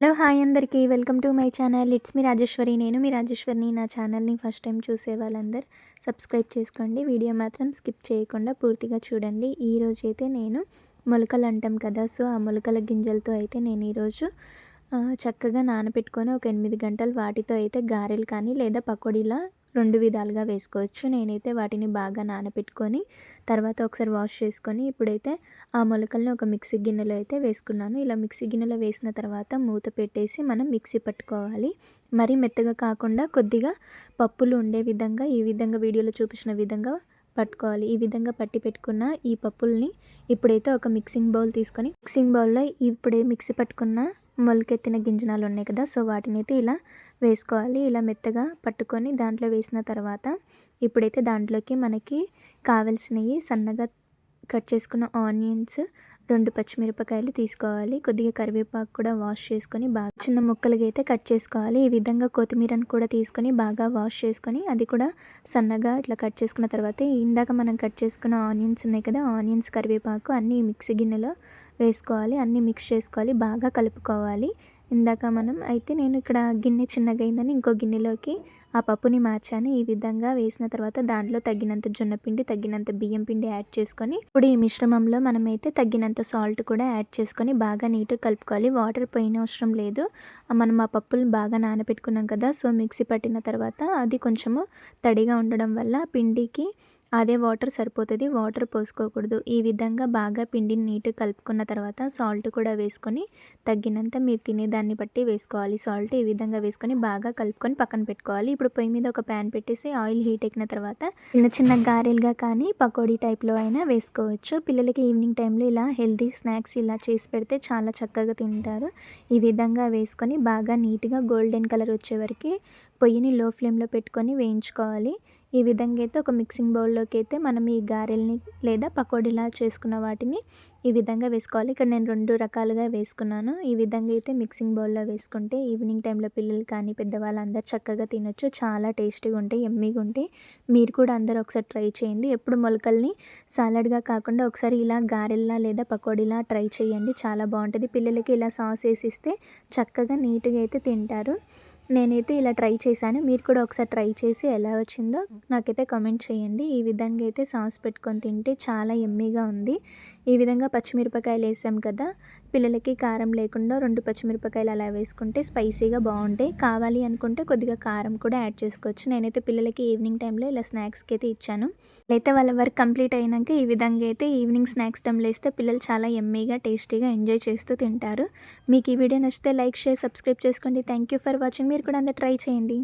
Hello hi అందరికీ. Welcome to my channel. It's మీ రాజేశ్వరి. నేను మీ రాజేశ్వరిని. నా ఛానల్ని ఫస్ట్ టైం చూసే వాళ్ళందరూ సబ్స్క్రైబ్ చేసుకోండి. వీడియో మాత్రం స్కిప్ చేయకుండా పూర్తిగా చూడండి. ఈరోజు అయితే నేను మొలకలు అంటాం కదా. సో ఆ మొలకల గింజలతో అయితే నేను ఈరోజు చక్కగా నానబెట్టుకొని ఒక ఎనిమిది గంటలు వాటితో అయితే గారెలు కానీ లేదా పకోడీలా రెండు విధాలుగా వేసుకోవచ్చు. నేనైతే వాటిని బాగా నానబెట్టుకొని తర్వాత ఒకసారి వాష్ చేసుకొని ఇప్పుడైతే ఆ మొలకల్ని ఒక మిక్సీ గిన్నెలో అయితే వేసుకున్నాను. ఇలా మిక్సీ గిన్నెలో వేసిన తర్వాత మూత పెట్టేసి మనం మిక్సీ పట్టుకోవాలి. మరీ మెత్తగా కాకుండా కొద్దిగా పప్పులు ఉండే విధంగా ఈ విధంగా వీడియోలో చూపించిన విధంగా పట్టుకోవాలి. ఈ విధంగా పట్టి పెట్టుకున్న ఈ పప్పుల్ని ఇప్పుడైతే ఒక మిక్సింగ్ బౌల్ తీసుకొని మిక్సింగ్ బౌల్లో ఇప్పుడే మిక్సీ పట్టుకున్న మొలకెత్తిన గింజనాలు ఉన్నాయి కదా సో వాటిని అయితే ఇలా వేసుకోవాలి. ఇలా మెత్తగా పట్టుకొని దాంట్లో వేసిన తర్వాత ఇప్పుడైతే దాంట్లోకి మనకి కావలసినవి సన్నగా కట్ చేసుకున్న ఆనియన్స్ రెండు పచ్చిమిరపకాయలు తీసుకోవాలి. కొద్దిగా కరివేపాకు కూడా వాష్ చేసుకొని బాగా చిన్న ముక్కలుగా అయితే కట్ చేసుకోవాలి. ఈ విధంగా కొత్తిమీరను కూడా తీసుకొని బాగా వాష్ చేసుకొని అది కూడా సన్నగా ఇట్లా కట్ చేసుకున్న తర్వాత ఇందాక మనం కట్ చేసుకున్న ఆనియన్స్ ఉన్నాయి కదా ఆనియన్స్ కరివేపాకు అన్నీ మిక్సీ గిన్నెలో వేసుకోవాలి. అన్నీ మిక్స్ చేసుకోవాలి. బాగా కలుపుకోవాలి. ఇందాక మనం అయితే నేను ఇక్కడ గిన్నె చిన్నగా అయిందని ఇంకో గిన్నెలోకి ఆ పప్పుని మార్చాను. ఈ విధంగా వేసిన తర్వాత దాంట్లో తగినంత జొన్నపిండి తగినంత బియ్యం పిండి యాడ్ చేసుకొని ఇప్పుడు ఈ మిశ్రమంలో మనమైతే తగినంత సాల్ట్ కూడా యాడ్ చేసుకొని బాగా నీట్గా కలుపుకోవాలి. వాటర్ పోయిన అవసరం లేదు. మనం ఆ పప్పులు బాగా నానబెట్టుకున్నాం కదా సో మిక్సీ పట్టిన తర్వాత అది కొంచెము తడిగా ఉండడం వల్ల పిండికి అదే వాటర్ సరిపోతుంది వాటర్ పోసుకోకూడదు. ఈ విధంగా బాగా పిండిని నీట్గా కలుపుకున్న తర్వాత సాల్ట్ కూడా వేసుకొని తగ్గినంత మీరు తినేదాన్ని బట్టి వేసుకోవాలి. సాల్ట్ ఈ విధంగా వేసుకొని బాగా కలుపుకొని పక్కన పెట్టుకోవాలి. ఇప్పుడు పొయ్యి మీద ఒక ప్యాన్ పెట్టేసి ఆయిల్ హీట్ ఎక్కిన తర్వాత చిన్న చిన్న గారెలుగా కానీ పకోడీ టైప్లో అయినా వేసుకోవచ్చు. పిల్లలకి ఈవినింగ్ టైంలో ఇలా హెల్తీ స్నాక్స్ ఇలా చేసి పెడితే చాలా చక్కగా తింటారు. ఈ విధంగా వేసుకొని బాగా నీట్గా గోల్డెన్ కలర్ వచ్చే వరకు పొయ్యిని లో ఫ్లేమ్లో పెట్టుకొని వేయించుకోవాలి. ఈ విధంగా అయితే ఒక మిక్సింగ్ బౌల్లోకి అయితే మనం ఈ గారెల్ని లేదా పకోడీలా చేసుకున్న వాటిని ఈ విధంగా వేసుకోవాలి. ఇక్కడ నేను రెండు రకాలుగా వేసుకున్నాను. ఈ విధంగా అయితే మిక్సింగ్ బౌల్లో వేసుకుంటే ఈవినింగ్ టైంలో పిల్లలు కానీ పెద్దవాళ్ళు అందరు చక్కగా తినొచ్చు. చాలా టేస్టీగా ఉంటాయి ఎమ్మీగా ఉంటాయి. మీరు కూడా అందరూ ఒకసారి ట్రై చేయండి. ఎప్పుడు మొలకల్ని సాలడ్గా కాకుండా ఒకసారి ఇలా గారెల్లా లేదా పకోడీలా ట్రై చేయండి. చాలా బాగుంటుంది. పిల్లలకి ఇలా సాస్ వేసి ఇస్తే చక్కగా నీట్గా అయితే తింటారు. నేనైతే ఇలా ట్రై చేశాను. మీరు కూడా ఒకసారి ట్రై చేసి ఎలా వచ్చిందో నాకైతే కామెంట్ చేయండి. ఈ విధంగా అయితే సాస్ పెట్టుకొని తింటే చాలా ఎమ్మీగా ఉంది. ఈ విధంగా పచ్చిమిరపకాయలు వేసాం కదా పిల్లలకి కారం లేకుండా రెండు పచ్చిమిరపకాయలు అలా వేసుకుంటే స్పైసీగా బాగుంటాయి. కావాలి అనుకుంటే కొద్దిగా కారం కూడా యాడ్ చేసుకోవచ్చు. నేనైతే పిల్లలకి ఈవినింగ్ టైంలో ఇలా స్నాక్స్కి అయితే ఇచ్చాను. అయితే వాళ్ళ వర్క్ కంప్లీట్ అయినాక ఈ విధంగా అయితే ఈవినింగ్ స్నాక్స్ టైంలో వేస్తే పిల్లలు చాలా ఎమ్మీగా టేస్టీగా ఎంజాయ్ చేస్తూ తింటారు. మీకు ఈ వీడియో నచ్చితే లైక్ షేర్ సబ్స్క్రైబ్ చేసుకోండి. Thank you for watching. మీరు కూడా అందరు ట్రై చేయండి.